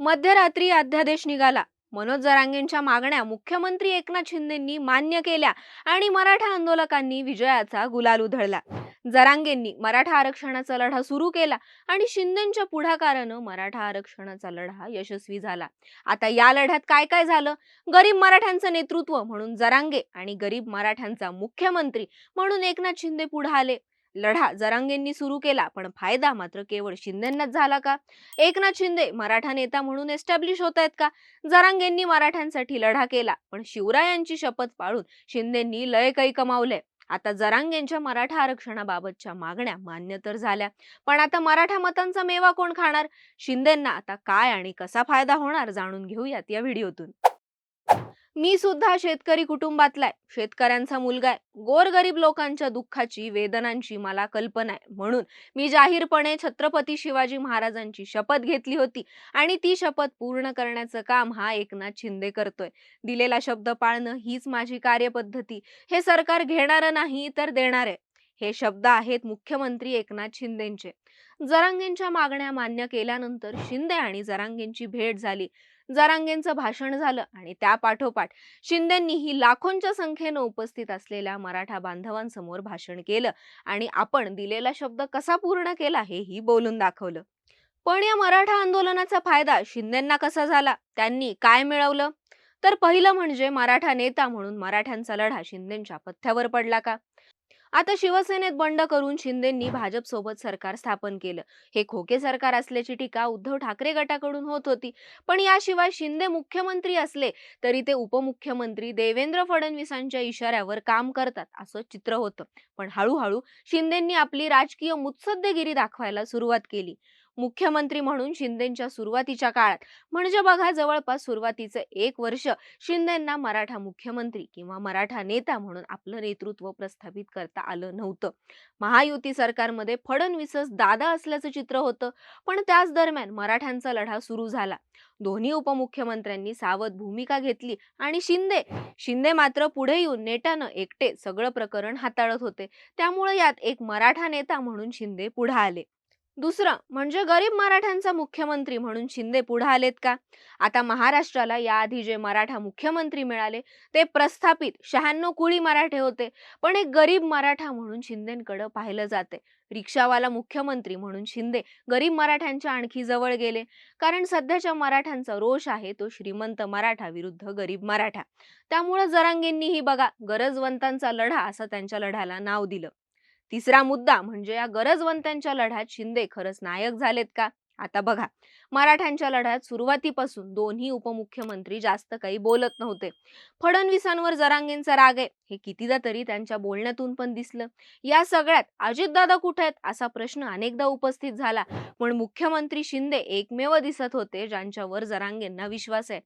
मध्यरात्री अध्यादेश निघाला. मनोज जरांगेंच्या मागण्या मुख्यमंत्री एकनाथ शिंदेंनी मान्य केल्या आणि मराठा आंदोलकांनी विजयाचा गुलाल उधळला. जरांगेंनी मराठा आरक्षणाचा लढा सुरू केला आणि शिंदेंच्या पुढाकारानं मराठा आरक्षणाचा लढा यशस्वी झाला. आता या लढ्यात काय काय झालं? गरीब मराठ्यांचं नेतृत्व म्हणून जरांगे आणि गरीब मराठ्यांचा मुख्यमंत्री म्हणून एकनाथ शिंदे पुढे आले. लढा जरांगेंनी सुरू केला पण फायदा मात्र केवळ शिंदेंनाच झाला का? एकनाथ शिंदे मराठा नेता म्हणून एस्टॅब्लिश होत आहेत का? जरांगेंनी मराठ्यांसाठी लढा केला पण शिवरायांची शपथ पाळून शिंदेंनी लय काही कमावले. आता जरांगेंच्या मराठा आरक्षणाबाबतच्या मागण्या मान्य तर झाल्या पण आता मराठा मतांचा मेवा कोण खाणार? शिंदेंना आता काय आणि कसा फायदा होणार जाणून घेऊयात या व्हिडिओतून. मी सुद्धा शेतकरी कुटुंबातलाय शेतकऱ्यांचा मुलगा आहे. गोरगरीब लोकांच्या दुःखाची वेदनांची मला कल्पना आहे. म्हणून मी जाहीरपणे छत्रपती शिवाजी महाराजांची शपथ घेतली होती. आणि ती शपथ पूर्ण करण्याचं काम हा एकनाथ शिंदे करतोय. दिलेला शब्द पाळणं हीच माझी कार्यपद्धती. हे सरकार घेणार नाही तर देणार आहे. हे शब्द आहेत मुख्यमंत्री एकनाथ शिंदेचे. जरांगेंच्या मागण्या मान्य केल्यानंतर शिंदे आणि जरांगेंची भेट झाली. जरांगेंचं भाषण झालं आणि त्या पाठोपाठ शिंदेंनीही लाखोंच्या संख्येनं उपस्थित असलेल्या मराठा बांधवांसमोर भाषण केलं आणि आपण दिलेला शब्द कसा पूर्ण केला हेही बोलून दाखवलं. पण या मराठा आंदोलनाचा फायदा शिंदेंना कसा झाला? त्यांनी काय मिळवलं? तर पहिलं म्हणजे मराठा नेता म्हणून मराठ्यांचा लढा शिंदेंच्या पथ्यावर पडला का? आता शिवसेनेत बंड करून शिंदेंनी भाजप सोबत सरकार स्थापन केलं. हे खोके सरकार असल्याची टीका उद्धव ठाकरे गटाकडून होत होती. पण याशिवाय शिंदे मुख्यमंत्री असले तरी ते उपमुख्यमंत्री देवेंद्र फडणवीसांच्या इशाऱ्यावर काम करतात असं चित्र होतं. पण हळूहळू शिंदेंनी आपली राजकीय मुत्सद्देगिरी दाखवायला सुरुवात केली. मुख्यमंत्री म्हणून शिंदेंच्या सुरुवातीच्या काळात. म्हणजे बघा जवळपास सुरुवातीचं एक वर्ष शिंदेंना मराठा मुख्यमंत्री किंवा मराठा नेता म्हणून आपलं नेतृत्व प्रस्थापित करता आलं नव्हतं. महायुती सरकारमध्ये फडणवीसच दादा असल्याचं चित्र होतं. पण त्याच दरम्यान मराठ्यांचा लढा सुरू झाला. दोन्ही उपमुख्यमंत्र्यांनी सावध भूमिका घेतली आणि शिंदे शिंदे मात्र पुढे येऊन नेटानं एकटे सगळं प्रकरण हाताळत होते. त्यामुळे यात एक मराठा नेता म्हणून शिंदे पुढे आले. दुसरं म्हणजे गरीब मराठ्यांचा मुख्यमंत्री म्हणून शिंदे पुढे आलेत का? आता महाराष्ट्राला याआधी जे मराठा मुख्यमंत्री मिळाले ते प्रस्थापित शहाण्णव कुळी मराठे होते. पण एक गरीब मराठा म्हणून शिंदेकडे पाहिलं जाते. रिक्षावाला मुख्यमंत्री म्हणून शिंदे गरीब मराठ्यांच्या आणखी जवळ गेले. कारण सध्याच्या मराठ्यांचा रोष आहे तो श्रीमंत मराठा विरुद्ध गरीब मराठा. त्यामुळे जरांगेंनीही बघा गरजवंतांचा लढा असं त्यांच्या लढ्याला नाव दिलं. तिसरा मुद्दा म्हणजे या गरजवंतांच्या लढ्यात शिंदे खरंच नायक झालेत का? आता बघा मराठ्यांच्या लढ्यात सुरुवातीपासून दोन्ही उपमुख्यमंत्री जास्त काही बोलत नव्हते. फडणवीसांवर जरांगेंचा राग आहे हे कितीदा तरी त्यांच्या बोलण्यातून पण दिसलं. या सगळ्यात अजितदादा कुठे आहेत? असा प्रश्न अनेकदा उपस्थित झाला. पण मुख्यमंत्री शिंदे एकमेव दिसत होते ज्यांच्यावर जरांगेंना विश्वास आहे.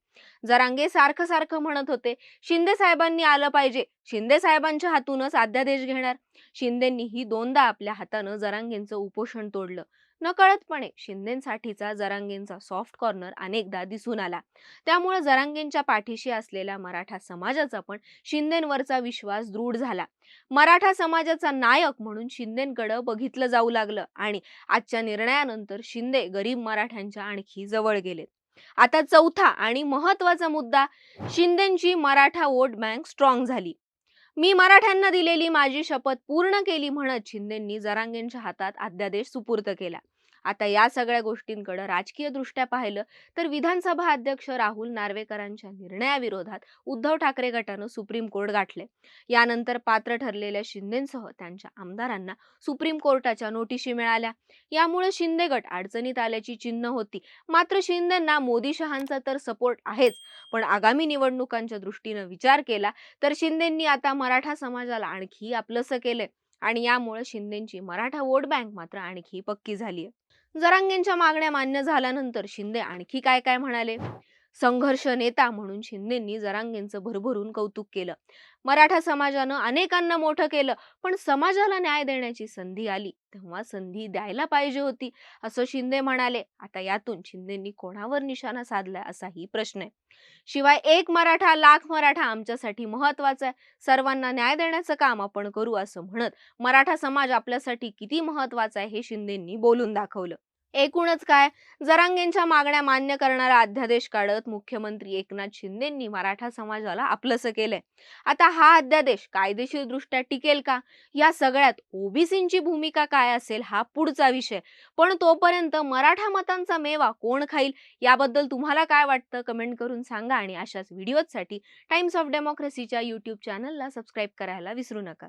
जरांगे सारखं सारखं म्हणत होते शिंदे साहेबांनी आलं पाहिजे. शिंदे साहेबांच्या हातूनच अध्यादेश घेणार. शिंदेंनीही दोनदा आपल्या हातानं जरांगेंचं उपोषण तोडलं. नकळतपणे शिंदेसाठीचा जरांगेंचा सॉफ्ट कॉर्नर अनेकदा दिसून आला. त्यामुळे जरांगेंच्या पाठीशी असलेल्या मराठा समाजाचा पण शिंदेवरचा विश्वास दृढ झाला. मराठा समाजाचा नायक म्हणून शिंदेकडे बघितलं जाऊ लागलं आणि आजच्या निर्णयानंतर शिंदे गरीब मराठ्यांच्या आणखी जवळ गेलेत. आता चौथा आणि महत्त्वाचा मुद्दा शिंदेची मराठा वोट बँक स्ट्रॉंग झाली. मी मराठ्यांना दिलेली माझी शपथ पूर्ण केली म्हणत शिंदेंनी जरांगेंच्या हातात अध्यादेश सुपूर्द केला. आता या सगळ्या गोष्टींकडे राजकीय दृष्ट्या पाहिलं तर विधानसभा अध्यक्ष राहुल नार्वेकरांच्या निर्णयाविरोधात उद्धव ठाकरे गटानं सुप्रीम कोर्ट गाठले. यानंतर पात्र ठरलेल्या शिंदेसह त्यांच्या आमदारांना सुप्रीम कोर्टाच्या नोटिशी मिळाल्या. यामुळे शिंदे गट अडचणीत आल्याची चिन्ह होती. मात्र शिंदेंना मोदी शहांचा तर सपोर्ट आहेच. पण आगामी निवडणुकांच्या दृष्टीनं विचार केला तर शिंदेंनी आता मराठा समाजाला आणखी आपलंसं केलंय. आणि यामुळे शिंदेची मराठा वोट बँक मात्र आणखी पक्की झालीय. जरांगेंच्या मागण्या मान्य झाल्यानंतर शिंदे आणखी काय काय म्हणाले? संघर्ष नेता म्हणून शिंदेंनी जरांगेंचं भरभरून कौतुक केलं. मराठा समाजानं अनेकांना मोठं केलं पण समाजाला न्याय देण्याची संधी आली. तेव्हा संधी द्यायला पाहिजे होती असं शिंदे म्हणाले. आता यातून शिंदेंनी कोणावर निशाणा साधलाय असाही प्रश्न आहे. शिवाय एक मराठा लाख मराठा आमच्यासाठी महत्त्वाचा आहे. सर्वांना न्याय देण्याचं काम आपण करू असं म्हणत मराठा समाज आपल्यासाठी किती महत्त्वाचा आहे हे शिंदेंनी बोलून दाखवलं. एकूणच काय? जरांगेंच्या मागण्या मान्य करणारा अध्यादेश काढत मुख्यमंत्री एकनाथ शिंदेंनी मराठा समाजाला आपलंसं केलंय. आता हा अध्यादेश कायदेशीर दृष्ट्या टिकेल का? या सगळ्यात ओबीसींची भूमिका काय असेल हा पुढचा विषय. पण तोपर्यंत मराठा मतांचा मेवा कोण खाईल? याबद्दल तुम्हाला काय वाटतं? कमेंट करून सांगा आणि अशाच व्हिडिओजसाठी टाइम्स ऑफ डेमोक्रेसीच्या यूट्यूब चॅनलला सबस्क्राईब करायला विसरू नका.